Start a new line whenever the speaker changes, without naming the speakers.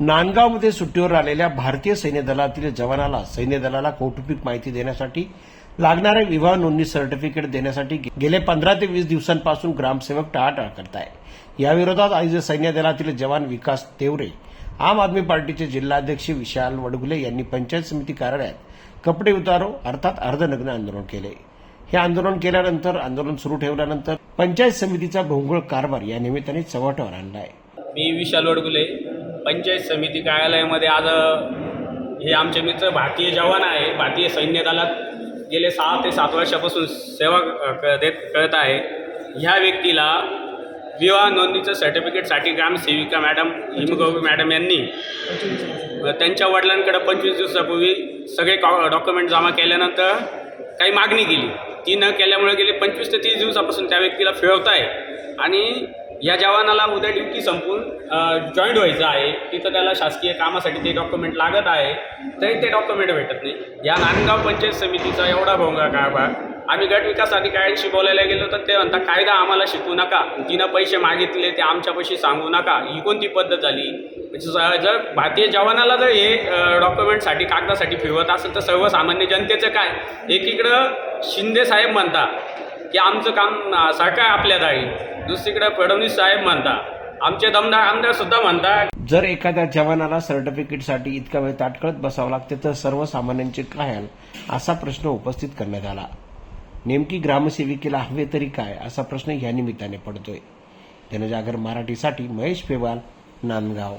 नांदगावमध्ये सुट्टीवर आलेल्या भारतीय सैन्य दलातील जवानाला सैन्य दलाला कौटुंबिक माहिती देण्यासाठी लागणारे विवाह नोंदणी सर्टिफिकेट देण्यासाठी गेले पंधरा ते वीस दिवसांपासून ग्रामसेवक टाळाटाळ करत आहे याविरोधात आज सैन्य दलातील जवान विकास तेवरे आम आदमी पार्टीचे जिल्हाध्यक्ष विशाल वडगुले यांनी पंचायत समिती कार्यालयात कपडे उतारो अर्थात अर्धनग्न आंदोलन केले. हे आंदोलन केल्यानंतर आंदोलन सुरू ठेवल्यानंतर पंचायत समितीचा भोंगळ कारभार या निमित्ताने चव्हाट्यावर आणला आहे
मी विशाल वडगुले पंचायत समिती कार्यालयामध्ये आज हे आमचे मित्र भारतीय जवान आहे भारतीय सैन्य दलात गेले सहा ते सात वर्षापासून सेवा क- देत कळत आहे. ह्या व्यक्तीला विवाह नोंदणीचं सर्टिफिकेटसाठी ग्रामसेविका मॅडम हिमगौरी मॅडम यांनी त्यांच्या वडिलांकडे पंचवीस दिवसापूर्वी सगळे डॉक्युमेंट जमा केल्यानंतर काही मागणी केली. ती न केल्यामुळे गेले पंचवीस ते तीस दिवसापासून त्या व्यक्तीला फिरवत आहे. आणि या जवानाला उद्या ड्युटी संपून जॉईंट व्हायचं आहे. तिथं त्याला शासकीय कामासाठी ते डॉक्युमेंट लागत आहे. तरी ते डॉक्युमेंट भेटत नाही. या नांदगाव पंचायत समितीचा एवढा भोंगा कारभार. आम्ही गट विकास अधिकाऱ्यांशी बोलायला गेलो तर ते म्हणतात कायदा आम्हाला शिकू नका. तिनं पैसे मागितले ते आमच्यापाशी सांगू नका. ही कोणती पद्धत झाली? म्हणजे जर भारतीय जवानाला जर हे डॉक्युमेंटसाठी कागदासाठी फिरवत असेल तर सर्वसामान्य जनतेचं काय? एकीकडं शिंदे साहेब म्हणतात की आमचं काम सरकार आपल्या दारी दुसरीकडे फडणवीस साहेब म्हणता. आमचे दमदार आमदार सुद्धा म्हणतात
जर एखाद्या जवानाला सर्टिफिकेटसाठी इतका वेळ ताटकळत बसावं लागते तर सर्वसामान्यांचे काय? असा प्रश्न उपस्थित करण्यात आला. नेमकी ग्रामसेविकेला हवे तरी काय? असा प्रश्न या निमित्ताने पडतोय. जनजागर मराठीसाठी महेश पेवाल नांदगाव.